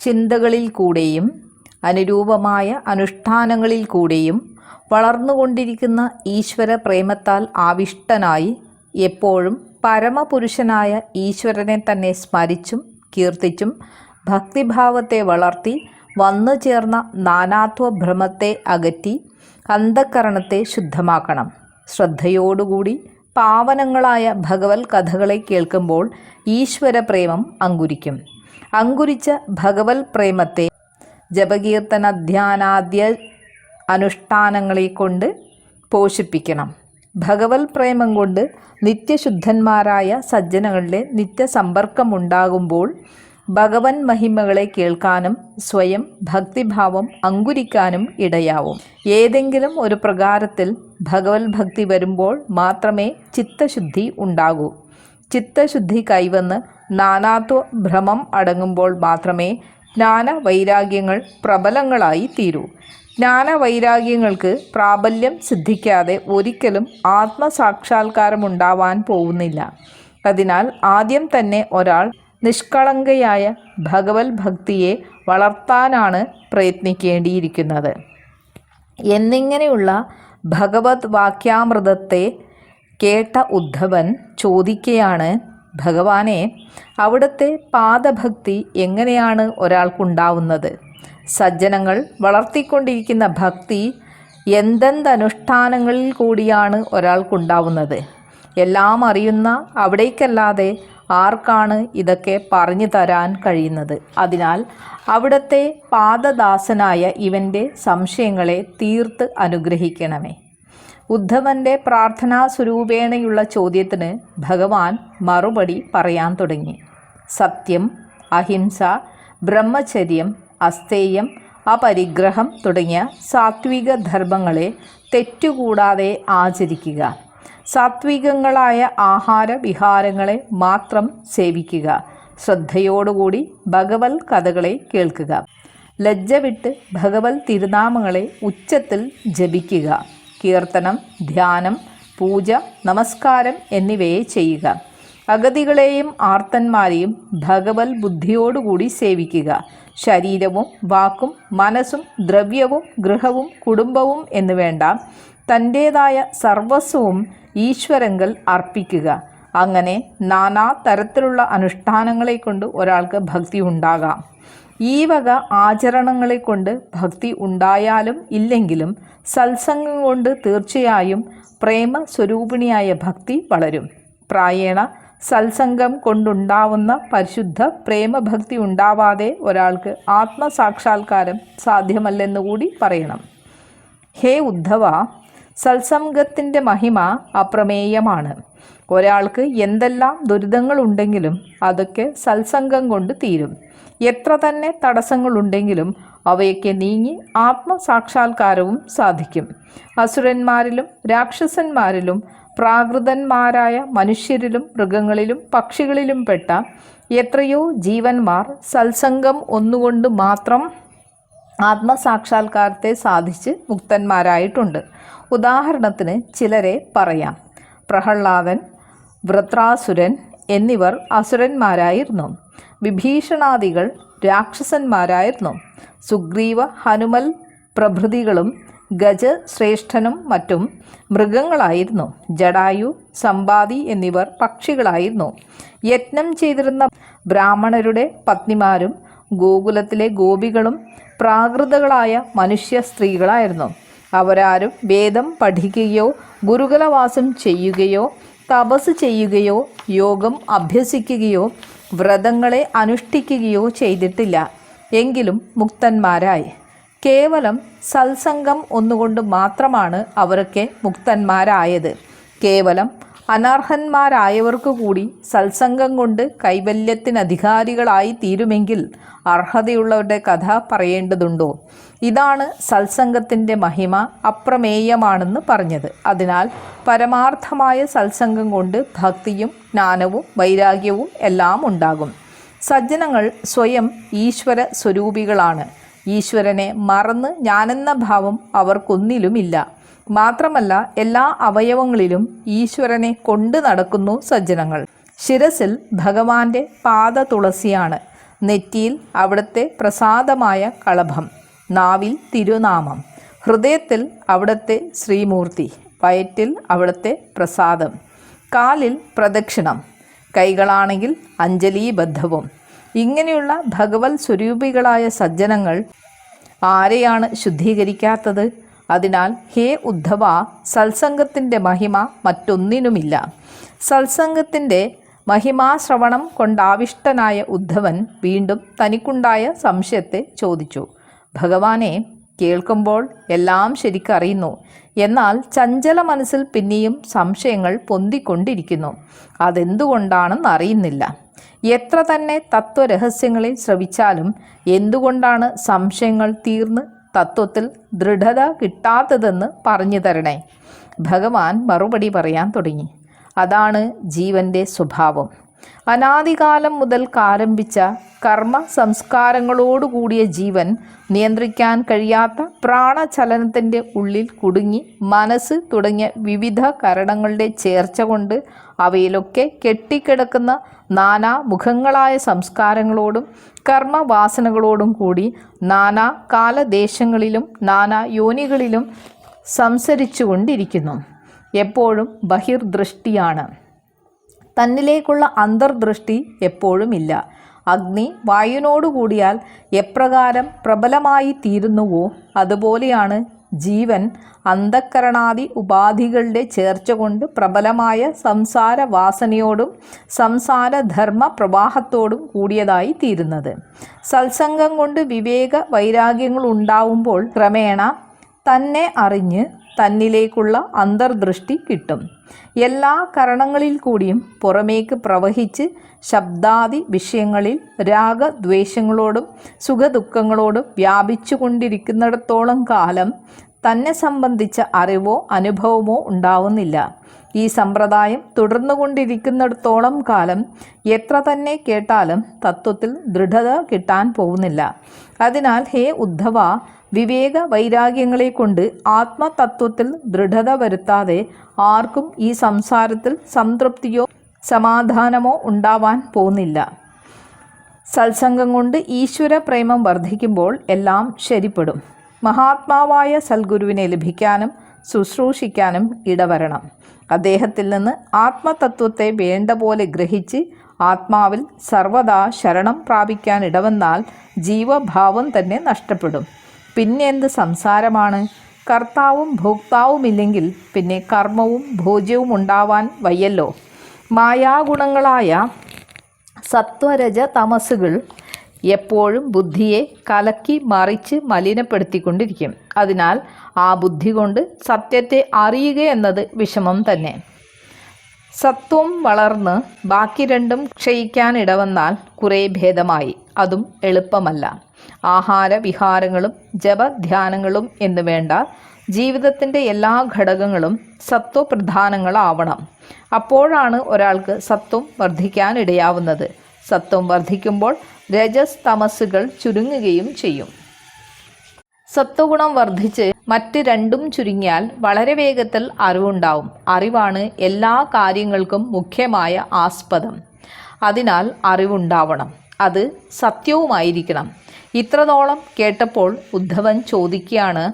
ചിന്തകളിൽ കൂടെയും അനുരൂപമായ അനുഷ്ഠാനങ്ങളിൽ കൂടെയും വളർന്നുകൊണ്ടിരിക്കുന്ന ഈശ്വര പ്രേമത്താൽ ആവിഷ്ടനായി എപ്പോഴും പരമപുരുഷനായ ഈശ്വരനെ തന്നെ സ്മരിച്ചും കീർത്തിച്ചും ഭക്തിഭാവത്തെ വളർത്തി വന്നു ചേർന്ന നാനാത്വ ഭ്രമത്തെ അകറ്റി അന്ധക്കരണത്തെ ശുദ്ധമാക്കണം. ശ്രദ്ധയോടുകൂടി പാവനങ്ങളായ ഭഗവത് കഥകളെ കേൾക്കുമ്പോൾ ഈശ്വരപ്രേമം അങ്കുരിക്കും. അങ്കുരിച്ച ഭഗവത് പ്രേമത്തെ ജപകീർത്തന ധ്യാനാദ്യ അനുഷ്ഠാനങ്ങളെ കൊണ്ട് പോഷിപ്പിക്കണം. ഭഗവത് പ്രേമം കൊണ്ട് നിത്യശുദ്ധന്മാരായ സജ്ജനങ്ങളുടെ നിത്യസമ്പർക്കമുണ്ടാകുമ്പോൾ ഭഗവൻ മഹിമകളെ കേൾക്കാനും സ്വയം ഭക്തിഭാവം അങ്കുരിക്കാനും ഇടയാവും. ഏതെങ്കിലും ഒരു പ്രകാരത്തിൽ ഭഗവത് ഭക്തി വരുമ്പോൾ മാത്രമേ ചിത്തശുദ്ധി ഉണ്ടാകൂ. ചിത്തശുദ്ധി കൈവന്ന് നാനാത്വ ഭ്രമം അടങ്ങുമ്പോൾ മാത്രമേ ജ്ഞാന വൈരാഗ്യങ്ങൾ പ്രബലങ്ങളായി തീരൂ. ജ്ഞാന വൈരാഗ്യങ്ങൾക്ക് പ്രാബല്യം സിദ്ധിക്കാതെ ഒരിക്കലും ആത്മസാക്ഷാത്കാരമുണ്ടാവാൻ പോകുന്നില്ല. അതിനാൽ ആദ്യം തന്നെ ഒരാൾ നിഷ്കളങ്കയായ ഭഗവത് ഭക്തിയെ വളർത്താനാണ് പ്രയത്നിക്കേണ്ടിയിരിക്കുന്നത്. എന്നിങ്ങനെയുള്ള ഭഗവത് വാക്യാമൃതത്തെ കേട്ട ഉദ്ധവൻ ചോദിക്കുകയാണ് ഭഗവാനെ അവിടുത്തെ പാദഭക്തി എങ്ങനെയാണ് ഒരാൾക്കുണ്ടാവുന്നത്? സജ്ജനങ്ങൾ വളർത്തിക്കൊണ്ടിരിക്കുന്ന ഭക്തി എന്തെന്തനുഷ്ഠാനങ്ങളിൽ കൂടിയാണ് ഒരാൾക്കുണ്ടാവുന്നത്? എല്ലാം അറിയുന്ന അവിടേക്കല്ലാതെ ആർക്കാണ് ഇതൊക്കെ പറഞ്ഞു തരാൻ കഴിയുന്നത്? അതിനാൽ അവിടുത്തെ പാദദാസനായ ഇവന്റെ സംശയങ്ങളെ തീർത്ത് അനുഗ്രഹിക്കണമേ. ഉദ്ധവന്റെ പ്രാർത്ഥനാ സ്വരൂപേണയുള്ള ചോദ്യത്തിന് ഭഗവാൻ മറുപടി പറയാൻ തുടങ്ങി. സത്യം അഹിംസ ബ്രഹ്മചര്യം അസ്തേയം അപരിഗ്രഹം തുടങ്ങിയ സാത്വിക ധർമ്മങ്ങളെ തെറ്റുകൂടാതെ ആചരിക്കുക. സാത്വികങ്ങളായ ആഹാര വിഹാരങ്ങളെ മാത്രം സേവിക്കുക. ശ്രദ്ധയോടുകൂടി ഭഗവത് കഥകളെ കേൾക്കുക. ലജ്ജ വിട്ട് ഭഗവത് തിരുനാമങ്ങളെ ഉച്ചത്തിൽ ജപിക്കുക. കീർത്തനം ധ്യാനം പൂജ നമസ്കാരം എന്നിവയെ ചെയ്യുക. അഗതികളെയും ആർത്തന്മാരെയും ഭഗവത് ബുദ്ധിയോടുകൂടി സേവിക്കുക. ശരീരവും വാക്കും മനസ്സും ദ്രവ്യവും ഗൃഹവും കുടുംബവും എന്ന് വേണ്ട തന്റേതായ സർവസ്വവും ഈശ്വരങ്കൽ അർപ്പിക്കുക. അങ്ങനെ നാനാ തരത്തിലുള്ള അനുഷ്ഠാനങ്ങളെ കൊണ്ട് ഒരാൾക്ക് ഭക്തി ഉണ്ടാകാം. ഈ വക ആചരണങ്ങളെ കൊണ്ട് ഭക്തി ഉണ്ടായാലും ഇല്ലെങ്കിലും സത്സംഗം കൊണ്ട് തീർച്ചയായും പ്രേമ സ്വരൂപിണിയായ ഭക്തി വളരും. പ്രായേണ സത്സംഗം കൊണ്ടുണ്ടാവുന്ന പരിശുദ്ധ പ്രേമഭക്തി ഉണ്ടാവാതെ ഒരാൾക്ക് ആത്മസാക്ഷാത്കാരം സാധ്യമല്ലെന്നുകൂടി പറയണം. ഹേ ഉദ്ധവ സത്സംഗത്തിന്റെ മഹിമ അപ്രമേയമാണ്. ഒരാൾക്ക് എന്തെല്ലാം ദുരിതങ്ങളുണ്ടെങ്കിലും അതൊക്കെ സത്സംഗം കൊണ്ട് തീരും. എത്ര തന്നെ തടസ്സങ്ങളുണ്ടെങ്കിലും അവയൊക്കെ നീങ്ങി ആത്മസാക്ഷാത്കാരവും സാധിക്കും. അസുരന്മാരിലും രാക്ഷസന്മാരിലും പ്രാകൃതന്മാരായ മനുഷ്യരിലും മൃഗങ്ങളിലും പക്ഷികളിലും പെട്ട എത്രയോ ജീവന്മാർ സത്സംഗം ഒന്നുകൊണ്ട് മാത്രം ആത്മസാക്ഷാത്കാരത്തെ സാധിച്ച് മുക്തന്മാരായിട്ടുണ്ട്. ഉദാഹരണത്തിന് ചിലരെ പറയാം. പ്രഹ്ലാദൻ വൃത്രാസുരൻ എന്നിവർ അസുരന്മാരായിരുന്നു. വിഭീഷണാദികൾ രാക്ഷസന്മാരായിരുന്നു. സുഗ്രീവ ഹനുമൽ പ്രഭൃതികളും ഗജ ശ്രേഷ്ഠനും മറ്റും മൃഗങ്ങളായിരുന്നു. ജടായു സമ്പാദി എന്നിവർ പക്ഷികളായിരുന്നു. യജ്ഞം ചെയ്തിരുന്ന ബ്രാഹ്മണരുടെ പത്നിമാരും ഗോകുലത്തിലെ ഗോപികളും പ്രാകൃതകളായ മനുഷ്യ സ്ത്രീകളായിരുന്നു. അവരാരും വേദം പഠിക്കുകയോ ഗുരുകുലവാസം ചെയ്യുകയോ തപസ് ചെയ്യുകയോ യോഗം അഭ്യസിക്കുകയോ വ്രതങ്ങളെ അനുഷ്ഠിക്കുകയോ ചെയ്തിട്ടില്ല. എങ്കിലും മുക്തന്മാരായി. കേവലം സത്സംഗം ഒന്നുകൊണ്ട് മാത്രമാണ് അവരൊക്കെ മുക്തന്മാരായത്. കേവലം അനർഹന്മാരായവർക്ക് കൂടി സത്സംഗം കൊണ്ട് കൈവല്യത്തിന് അധികാരികളായി തീരുമെങ്കിൽ അർഹതയുള്ളവരുടെ കഥ പറയേണ്ടതുണ്ടോ? ഇതാണ് സത്സംഗത്തിന്റെ മഹിമ അപ്രമേയമാണെന്ന് പറഞ്ഞത്. അതിനാൽ പരമാർത്ഥമായ സത്സംഗം കൊണ്ട് ഭക്തിയും ജ്ഞാനവും വൈരാഗ്യവും എല്ലാം ഉണ്ടാകും. സജ്ജനങ്ങൾ സ്വയം ഈശ്വര സ്വരൂപികളാണ് ഈശ്വരനെ മറന്ന് ഞാനെന്ന ഭാവം അവർക്കൊന്നിലുമില്ല. മാത്രമല്ല എല്ലാ അവയവങ്ങളിലും ഈശ്വരനെ കൊണ്ടു നടക്കുന്നു സജ്ജനങ്ങൾ. ശിരസിൽ ഭഗവാന്റെ പാദ തുളസിയാണ് നെറ്റിയിൽ അവിടുത്തെ പ്രസാദമായ കളഭം. നാവിൽ തിരുനാമം. ഹൃദയത്തിൽ അവിടുത്തെ ശ്രീമൂർത്തി. വയറ്റിൽ അവിടുത്തെ പ്രസാദം. കാലിൽ പ്രദക്ഷിണം. കൈകളാണെങ്കിൽ അഞ്ജലീബദ്ധവും. ഇങ്ങനെയുള്ള ഭഗവത് സ്വരൂപികളായ സജ്ജനങ്ങൾ ആരെയാണ് ശുദ്ധീകരിക്കാത്തത്? അതിനാൽ ഹേ ഉദ്ധവ സത്സംഗത്തിന്റെ മഹിമ മറ്റൊന്നിനുമില്ല. സത്സംഗത്തിന്റെ മഹിമാശ്രവണം കൊണ്ടാവിഷ്ടനായ ഉദ്ധവൻ വീണ്ടും തനിക്കുണ്ടായ സംശയത്തെ ചോദിച്ചു. ഭഗവാനെ കേൾക്കുമ്പോൾ എല്ലാം ശരിക്കറിയുന്നു. എന്നാൽ ചഞ്ചല മനസ്സിൽ പിന്നെയും സംശയങ്ങൾ പൊന്തിക്കൊണ്ടിരിക്കുന്നു. അതെന്തുകൊണ്ടാണെന്ന് അറിയുന്നില്ല. എത്ര തന്നെ തത്വരഹസ്യങ്ങളെ ശ്രവിച്ചാലും എന്തുകൊണ്ടാണ് സംശയങ്ങൾ തീർന്ന് തത്വത്തിൽ ദൃഢത കിട്ടാത്തതെന്ന് പറഞ്ഞു തരണേ. ഭഗവാൻ മറുപടി പറയാൻ തുടങ്ങി. അതാണ് ജീവന്റെ സ്വഭാവം. അനാദികാലം മുതൽ ആരംഭിച്ച കർമ്മ സംസ്കാരങ്ങളോടുകൂടിയ ജീവൻ നിയന്ത്രിക്കാൻ കഴിയാത്ത പ്രാണചലനത്തിന്റെ ഉള്ളിൽ കുടുങ്ങി മനസ്സ് തുടങ്ങിയ വിവിധ കരണങ്ങളുടെ ചേർച്ച കൊണ്ട് അവയിലൊക്കെ കെട്ടിക്കിടക്കുന്ന നാനാ മുഖങ്ങളായ സംസ്കാരങ്ങളോടും കർമ്മവാസനകളോടും കൂടി നാനാ കാലദേശങ്ങളിലും നാനാ യോനികളിലും സംസരിച്ചു കൊണ്ടിരിക്കുന്നു എപ്പോഴും ബഹിർദൃഷ്ടിയാണ്. തന്നിലേക്കുള്ള അന്തർദൃഷ്ടി എപ്പോഴുമില്ല. അഗ്നി വായുനോടുകൂടിയാൽ എപ്രകാരം പ്രബലമായി തീരുന്നുവോ അതുപോലെയാണ് ജീവൻ അന്ധക്കരണാദി ഉപാധികളുടെ ചേർച്ച കൊണ്ട് പ്രബലമായ സംസാര വാസനയോടും സംസാരധർമ്മ പ്രവാഹത്തോടും കൂടിയതായി തീരുന്നത്. സത്സംഗം കൊണ്ട് വിവേക വൈരാഗ്യങ്ങൾ ഉണ്ടാവുമ്പോൾ ക്രമേണ തന്നെ അറിഞ്ഞ് തന്നിലേക്കുള്ള അന്തർദൃഷ്ടി കിട്ടും. എല്ലാ കരണങ്ങളിൽ കൂടിയും പുറമേക്ക് പ്രവഹിച്ച് ശബ്ദാദി വിഷയങ്ങളിൽ രാഗദ്വേഷങ്ങളോടും സുഖദുഃഖങ്ങളോടും വ്യാപിച്ചു കൊണ്ടിരിക്കുന്നിടത്തോളം കാലം തന്നെ സംബന്ധിച്ച അറിവോ അനുഭവമോ ഉണ്ടാവുന്നില്ല. ഈ സമ്പ്രദായം തുടർന്നുകൊണ്ടിരിക്കുന്നിടത്തോളം കാലം എത്ര തന്നെ കേട്ടാലും തത്വത്തിൽ ദൃഢത കിട്ടാൻ പോകുന്നില്ല. അതിനാൽ ഹേ ഉദ്ധവ വിവേക വൈരാഗ്യങ്ങളെ കൊണ്ട് ആത്മതത്വത്തിൽ ദൃഢത വരുത്താതെ ആർക്കും ഈ സംസാരത്തിൽ സംതൃപ്തിയോ സമാധാനമോ ഉണ്ടാവാൻ പോകുന്നില്ല. സത്സംഗം കൊണ്ട് ഈശ്വര പ്രേമം വർദ്ധിക്കുമ്പോൾ എല്ലാം ശരിപ്പെടും. മഹാത്മാവായ സൽഗുരുവിനെ ലഭിക്കാനും ശുശ്രൂഷിക്കാനും ഇടവരണം. അദ്ദേഹത്തിൽ നിന്ന് ആത്മതത്വത്തെ വേണ്ട പോലെ ഗ്രഹിച്ച് ആത്മാവിൽ സർവദാ ശരണം പ്രാപിക്കാൻ ഇടവന്നാൽ ജീവഭാവം തന്നെ നഷ്ടപ്പെടും. പിന്നെ എന്ത് സംസാരമാണ്? കർത്താവും ഭോക്താവുമില്ലെങ്കിൽ പിന്നെ കർമ്മവും ഭോജ്യവും ഉണ്ടാവാൻ വയ്യല്ലോ. മായാഗുണങ്ങളായ സത്വരജ തമസുകൾ എപ്പോഴും ബുദ്ധിയെ കലക്കി മറിച്ച് മലിനപ്പെടുത്തിക്കൊണ്ടിരിക്കും. അതിനാൽ ആ ബുദ്ധി കൊണ്ട് സത്യത്തെ അറിയുക എന്നത് വിഷമം തന്നെ. സത്വം വളർന്ന് ബാക്കി രണ്ടും ക്ഷയിക്കാൻ ഇടവന്നാൽ കുറേ ഭേദമായി. അതും എളുപ്പമല്ല. ആഹാര വിഹാരങ്ങളും ജപധ്യാനങ്ങളും എന്ന് വേണ്ട ജീവിതത്തിന്റെ എല്ലാ ഘടകങ്ങളും സത്വപ്രധാനങ്ങളാവണം. അപ്പോഴാണ് ഒരാൾക്ക് സത്വം വർദ്ധിക്കാൻ ഇടയാവുന്നത്. സത്വം വർദ്ധിക്കുമ്പോൾ രജസ് തമസ്സുകൾ ചുരുങ്ങുകയും ചെയ്യും. സത്വഗുണം വർദ്ധിച്ച് മറ്റ് രണ്ടും ചുരുങ്ങിയാൽ വളരെ വേഗത്തിൽ അറിവുണ്ടാവും. അറിവാണ് എല്ലാ കാര്യങ്ങൾക്കും മുഖ്യമായ ആസ്പദം. അതിനാൽ അറിവുണ്ടാവണം. അത് സത്യവുമായിരിക്കണം. ഇത്രത്തോളം കേട്ടപ്പോൾ ഉദ്ധവൻ ചോദിക്കുകയാണ്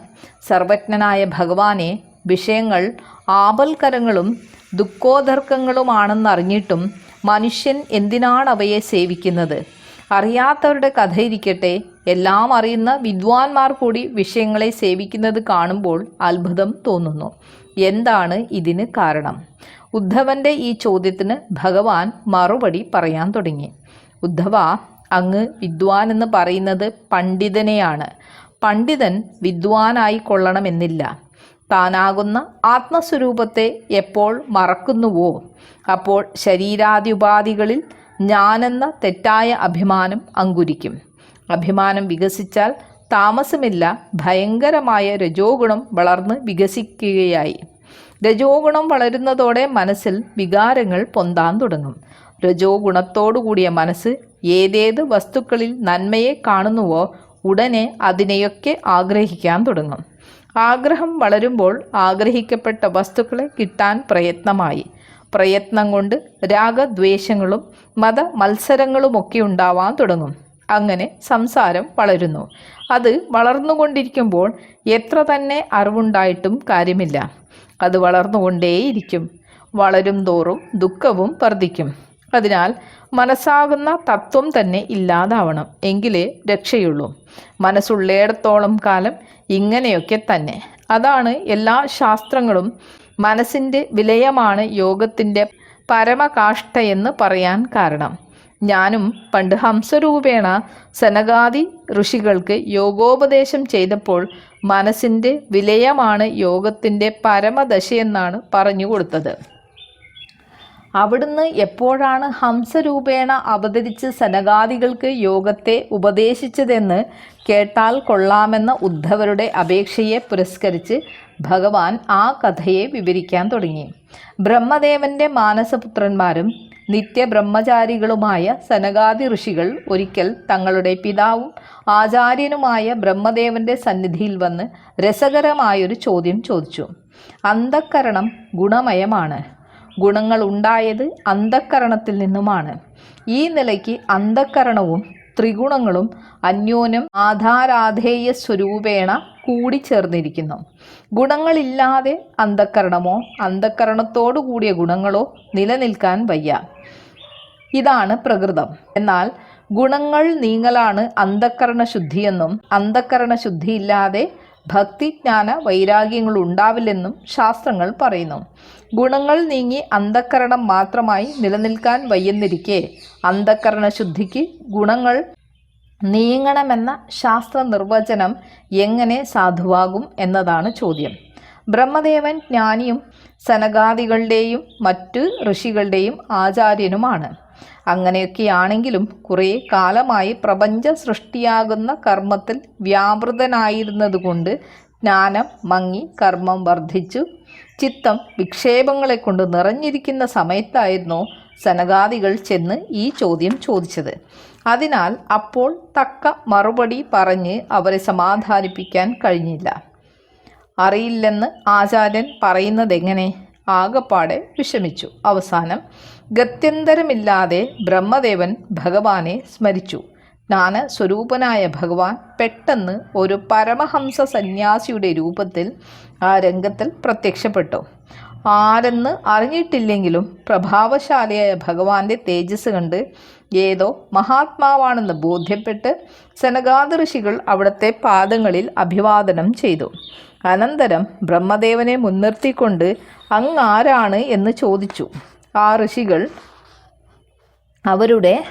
സർവജ്ഞനായ ഭഗവാനെ വിഷയങ്ങൾ ആപൽക്കരങ്ങളും ദുഃഖോദർക്കങ്ങളുമാണെന്നറിഞ്ഞിട്ടും മനുഷ്യൻ എന്തിനാണ് അവയെ സേവിക്കുന്നത്? അറിയാത്തവരുടെ കഥയിരിക്കട്ടെ. എല്ലാം അറിയുന്ന വിദ്വാൻമാർ കൂടി വിഷയങ്ങളെ സേവിക്കുന്നത് കാണുമ്പോൾ അത്ഭുതം തോന്നുന്നു. എന്താണ് ഇതിന് കാരണം? ഉദ്ധവന്റെ ഈ ചോദ്യത്തിന് ഭഗവാൻ മറുപടി പറയാൻ തുടങ്ങി. ഉദ്ധവ അങ്ങ് വിദ്വാൻ എന്ന് പറയുന്നത് പണ്ഡിതനെയാണ്. പണ്ഡിതൻ വിദ്വാനായി കൊള്ളണമെന്നില്ല. താനാകുന്ന ആത്മസ്വരൂപത്തെ എപ്പോൾ മറക്കുന്നുവോ? അപ്പോൾ ശരീരാദിുപാധികളിൽ ഞാനെന്ന തെറ്റായ അഭിമാനം അങ്കുരിക്കും. അഭിമാനം വികസിച്ചാൽ താമസമില്ല ഭയങ്കരമായ രജോഗുണം വളർന്ന് വികസിക്കുകയായി. രജോഗുണം വളരുന്നതോടെ മനസ്സിൽ വികാരങ്ങൾ പൊന്താൻ തുടങ്ങും. രജോ ഗുണത്തോടുകൂടിയ മനസ്സ് ഏതേത് വസ്തുക്കളിൽ നന്മയെ കാണുന്നുവോ ഉടനെ അതിനെയൊക്കെ ആഗ്രഹിക്കാൻ തുടങ്ങും. ആഗ്രഹം വളരുമ്പോൾ ആഗ്രഹിക്കപ്പെട്ട വസ്തുക്കളെ കിട്ടാൻ പ്രയത്നമായി. പ്രയത്നം കൊണ്ട് രാഗദ്വേഷങ്ങളും മത മത്സരങ്ങളുമൊക്കെ ഉണ്ടാവാൻ തുടങ്ങും. അങ്ങനെ സംസാരം വളരുന്നു. അത് വളർന്നുകൊണ്ടിരിക്കുമ്പോൾ എത്ര തന്നെ അറിവുണ്ടായിട്ടും കാര്യമില്ല. അത് വളർന്നുകൊണ്ടേയിരിക്കും. വളരും തോറും ദുഃഖവും വർദ്ധിക്കും. അതിനാൽ മനസ്സാകുന്ന തത്വം തന്നെ ഇല്ലാതാവണം. എങ്കിലേ രക്ഷയുള്ളൂ. മനസ്സുള്ളേടത്തോളം കാലം ഇങ്ങനെയൊക്കെ തന്നെ. അതാണ് എല്ലാ ശാസ്ത്രങ്ങളും മനസ്സിന്റെ വിലയമാണ് യോഗത്തിന്റെ പരമകാഷ്ഠയെന്ന് പറയാൻ കാരണം. ഞാനും പണ്ട് ഹംസരൂപേണ സനകാദി ഋഷികൾക്ക് യോഗോപദേശം ചെയ്തപ്പോൾ മനസ്സിന്റെ വിലയമാണ് യോഗത്തിന്റെ പരമദശയെന്നാണ് പറഞ്ഞു കൊടുത്തത്. അവിടുന്ന് എപ്പോഴാണ് ഹംസരൂപേണ അവതരിച്ച് സനകാദികൾക്ക് യോഗത്തെ ഉപദേശിച്ചതെന്ന് കേട്ടാൽ കൊള്ളാമെന്ന ഉദ്ധവരുടെ അപേക്ഷയെ പുരസ്കരിച്ച് ഭഗവാൻ ആ കഥയെ വിവരിക്കാൻ തുടങ്ങി. ബ്രഹ്മദേവന്റെ മാനസപുത്രന്മാരും നിത്യബ്രഹ്മചാരികളുമായ സനകാദി ഋഷികൾ ഒരിക്കൽ തങ്ങളുടെ പിതാവും ആചാര്യനുമായ ബ്രഹ്മദേവന്റെ സന്നിധിയിൽ വന്ന് രസകരമായൊരു ചോദ്യം ചോദിച്ചു. അന്ധക്കരണം ഗുണമയമാണ്. ഗുണങ്ങൾ ഉണ്ടായത് അന്ധക്കരണത്തിൽ നിന്നുമാണ്. ഈ നിലയ്ക്ക് അന്ധക്കരണവും ത്രിഗുണങ്ങളും അന്യോന്യം ആധാരാധേയ സ്വരൂപേണ കൂടിച്ചേർന്നിരിക്കുന്നു. ഗുണങ്ങളില്ലാതെ അന്ധക്കരണമോ അന്ധക്കരണത്തോടു കൂടിയ ഗുണങ്ങളോ നിലനിൽക്കാൻ വയ്യ. ഇതാണ് പ്രകൃതം. എന്നാൽ ഗുണങ്ങൾ നീങ്ങലാണ് അന്ധക്കരണ ശുദ്ധിയെന്നും അന്ധക്കരണ ശുദ്ധിയില്ലാതെ ഭക്തിജ്ഞാന വൈരാഗ്യങ്ങൾ ഉണ്ടാവില്ലെന്നും ശാസ്ത്രങ്ങൾ പറയുന്നു. ഗുണങ്ങൾ നീങ്ങി അന്ധക്കരണം മാത്രമായി നിലനിൽക്കാൻ വയ്യെന്നിരിക്കെ അന്ധക്കരണ ശുദ്ധിക്ക് ഗുണങ്ങൾ നീങ്ങണമെന്ന ശാസ്ത്ര നിർവചനം എങ്ങനെ സാധുവാകും എന്നതാണ് ചോദ്യം. ബ്രഹ്മദേവൻ ജ്ഞാനിയും സനകാദികളുടെയും മറ്റ് ഋഷികളുടെയും ആചാര്യനുമാണ്. അങ്ങനെയൊക്കെയാണെങ്കിലും കുറേ കാലമായി പ്രപഞ്ച സൃഷ്ടിയാകുന്ന കർമ്മത്തിൽ വ്യാപൃതനായിരുന്നതുകൊണ്ട് ജ്ഞാനം മങ്ങി കർമ്മം വർദ്ധിച്ചു. ചിത്തം വിക്ഷേപങ്ങളെ കൊണ്ട് നിറഞ്ഞിരിക്കുന്ന സമയത്തായിരുന്നു സനകാദികൾ ചെന്ന് ഈ ചോദ്യം ചോദിച്ചത്. അതിനാൽ അപ്പോൾ തക്ക മറുപടി പറഞ്ഞ് അവരെ സമാധാനിപ്പിക്കാൻ കഴിഞ്ഞില്ല. അറിയില്ലെന്ന് ആചാര്യൻ പറയുന്നതെങ്ങനെ? ആകപ്പാടെ വിഷമിച്ചു. അവസാനം ഗത്യന്തരമില്ലാതെ ബ്രഹ്മദേവൻ ഭഗവാനെ സ്മരിച്ചു. ജ്ഞാന സ്വരൂപനായ ഭഗവാൻ പെട്ടെന്ന് ഒരു പരമഹംസ സന്യാസിയുടെ രൂപത്തിൽ ആ രംഗത്തിൽ പ്രത്യക്ഷപ്പെട്ടു. ആരെന്ന് അറിഞ്ഞിട്ടില്ലെങ്കിലും പ്രഭാവശാലിയായ ഭഗവാന്റെ തേജസ് കണ്ട് ഏതോ മഹാത്മാവാണെന്ന് ബോധ്യപ്പെട്ട് സനകാദ ഋഷികൾ അവിടുത്തെ പാദങ്ങളിൽ അഭിവാദനം ചെയ്തു. അനന്തരം ബ്രഹ്മദേവനെ മുൻനിർത്തിക്കൊണ്ട് അങ്ങാരാണ് എന്ന് ചോദിച്ചു. ആ ഋഷികൾ അവരുടെ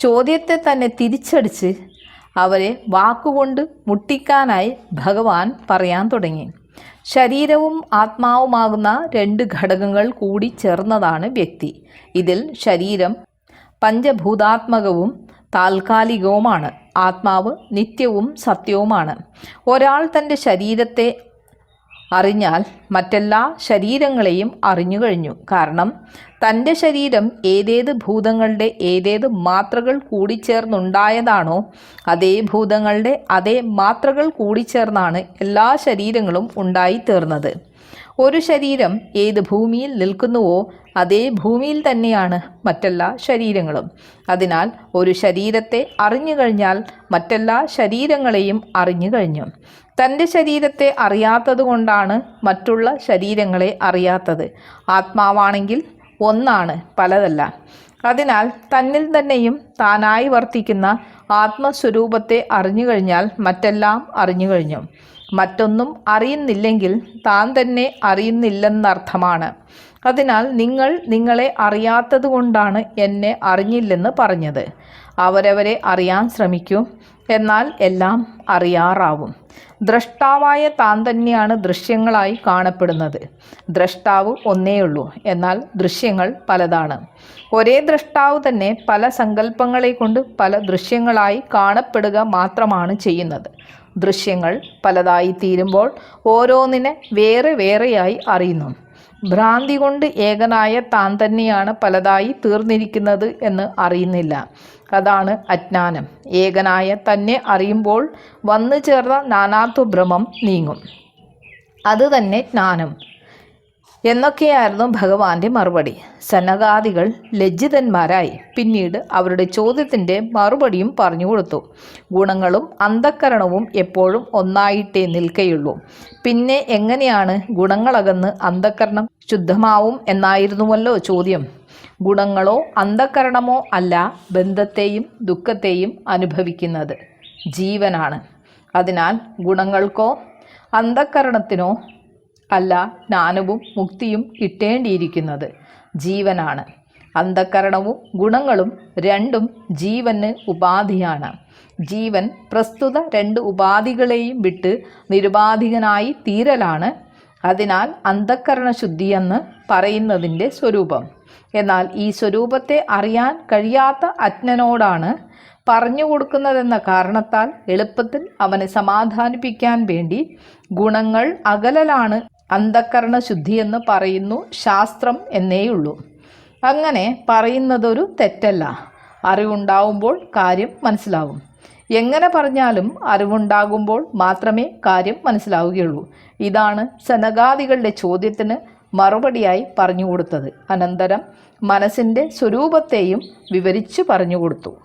ചോദ്യത്തെ തന്നെ തിരിച്ചടിച്ച് അവരെ വാക്കുകൊണ്ട് മുട്ടിക്കാനായി ഭഗവാൻ പറയാൻ തുടങ്ങി. ശരീരവും ആത്മാവുമാകുന്ന രണ്ട് ഘടകങ്ങൾ കൂടി ചേർന്നതാണ് വ്യക്തി. ഇതിൽ ശരീരം പഞ്ചഭൂതാത്മകവും താൽക്കാലികവുമാണ്. ആത്മാവ് നിത്യവും സത്യവുമാണ്. ഒരാൾ തന്റെ ശരീരത്തെ അറിഞ്ഞാൽ മറ്റെല്ലാ ശരീരങ്ങളെയും അറിഞ്ഞു കഴിഞ്ഞു. കാരണം തന്റെ ശരീരം ഏതേത് ഭൂതങ്ങളുടെ ഏതേത് മാത്രകൾ കൂടിച്ചേർന്നുണ്ടായതാണോ അതേ ഭൂതങ്ങളുടെ അതേ മാത്രകൾ കൂടിച്ചേർന്നാണ് എല്ലാ ശരീരങ്ങളും ഉണ്ടായിത്തീർന്നത്. ഒരു ശരീരം ഏത് ഭൂമിയിൽ നിൽക്കുന്നുവോ അതേ ഭൂമിയിൽ തന്നെയാണ് മറ്റെല്ലാ ശരീരങ്ങളും. അതിനാൽ ഒരു ശരീരത്തെ അറിഞ്ഞു കഴിഞ്ഞാൽ മറ്റെല്ലാ ശരീരങ്ങളെയും അറിഞ്ഞു കഴിഞ്ഞു. തന്റെ ശരീരത്തെ അറിയാത്തതുകൊണ്ടാണ് മറ്റുള്ള ശരീരങ്ങളെ അറിയാത്തത്. ആത്മാവാണെങ്കിൽ ഒന്നാണ് പലതല്ല. അതിനാൽ തന്നിൽ തന്നെയും താനായി വർത്തിക്കുന്ന ആത്മസ്വരൂപത്തെ അറിഞ്ഞു കഴിഞ്ഞാൽ മറ്റെല്ലാം അറിഞ്ഞു കഴിഞ്ഞു. മറ്റൊന്നും അറിയുന്നില്ലെങ്കിൽ താൻ തന്നെ അറിയുന്നില്ലെന്നർത്ഥമാണ്. അതിനാൽ നിങ്ങൾ നിങ്ങളെ അറിയാത്തത് കൊണ്ടാണ് എന്നെ അറിഞ്ഞില്ലെന്ന് പറഞ്ഞത്. അവരവരെ അറിയാൻ ശ്രമിക്കൂ. എന്നാൽ എല്ലാം അറിയാറാവും. ദ്രഷ്ടാവായ താൻ തന്നെയാണ് ദൃശ്യങ്ങളായി കാണപ്പെടുന്നത്. ദ്രഷ്ടാവ് ഒന്നേയുള്ളൂ എന്നാൽ ദൃശ്യങ്ങൾ പലതാണ്. ഒരേ ദ്രഷ്ടാവ് തന്നെ പല സങ്കല്പങ്ങളെ കൊണ്ട് പല ദൃശ്യങ്ങളായി കാണപ്പെടുക മാത്രമാണ് ചെയ്യുന്നത്. ദൃശ്യങ്ങൾ പലതായി തീരുമ്പോൾ ഓരോന്നിനെ വേറെ വേറെയായി അറിയുന്നു. ഭ്രാന്തി കൊണ്ട് ഏകനായ താൻ തന്നെയാണ് പലതായി തീർന്നിരിക്കുന്നത് എന്ന് അറിയുന്നില്ല. അതാണ് അജ്ഞാനം. ഏകനായ തന്നെ അറിയുമ്പോൾ വന്നു ചേർന്ന നാനാത്വ ഭ്രമം നീങ്ങും അതുതന്നെ ജ്ഞാനം. എന്നൊക്കെയായിരുന്നു ഭഗവാന്റെ മറുപടി. സനകാദികൾ ലജ്ജിതന്മാരായി. പിന്നീട് അവരുടെ ചോദ്യത്തിന്റെ മറുപടിയും പറഞ്ഞു കൊടുത്തു. ഗുണങ്ങളും അന്ധക്കരണവും എപ്പോഴും ഒന്നായിട്ടേ നിൽക്കയുള്ളൂ. പിന്നെ എങ്ങനെയാണ് ഗുണങ്ങളകന്ന് അന്ധക്കരണം ശുദ്ധമാവും എന്നായിരുന്നുവല്ലോ ചോദ്യം. ഗുണങ്ങളോ അന്ധക്കരണമോ അല്ല ബന്ധത്തെയും ദുഃഖത്തെയും അനുഭവിക്കുന്നത് ജീവനാണ്. അതിനാൽ ഗുണങ്ങൾക്കോ അന്ധക്കരണത്തിനോ അല്ല ജ്ഞാനവും മുക്തിയും കിട്ടേണ്ടിയിരിക്കുന്നത് ജീവനാണ്. അന്ധകരണവും ഗുണങ്ങളും രണ്ടും ജീവന് ഉപാധിയാണ്. ജീവൻ പ്രസ്തുത രണ്ട് ഉപാധികളെയും വിട്ട് നിരുപാധികനായി തീരലാണ്. അതിനാൽ അന്ധക്കരണ ശുദ്ധിയെന്ന് പറയുന്നതിന്റെ സ്വരൂപം. എന്നാൽ ഈ സ്വരൂപത്തെ അറിയാൻ കഴിയാത്ത അജ്ഞനോടാണ് പറഞ്ഞു കൊടുക്കുന്നതെന്ന കാരണത്താൽ എളുപ്പത്തിൽ അവനെ സമാധാനിപ്പിക്കാൻ വേണ്ടി ഗുണങ്ങൾ അകലലാണ് അന്ധക്കരണ ശുദ്ധിയെന്ന് പറയുന്നു ശാസ്ത്രം എന്നേയുള്ളൂ. അങ്ങനെ പറയുന്നതൊരു തെറ്റല്ല. അറിവുണ്ടാവുമ്പോൾ കാര്യം മനസ്സിലാവും. എങ്ങനെ പറഞ്ഞാലും അറിവുണ്ടാകുമ്പോൾ മാത്രമേ കാര്യം മനസ്സിലാവുകയുള്ളൂ. ഇതാണ് സനകാദികളുടെ ചോദ്യത്തിന് മറുപടിയായി പറഞ്ഞു കൊടുത്തത് അനന്തരം മനസ്സിന്റെ സ്വരൂപത്തെയും വിവരിച്ചു പറഞ്ഞു കൊടുത്തു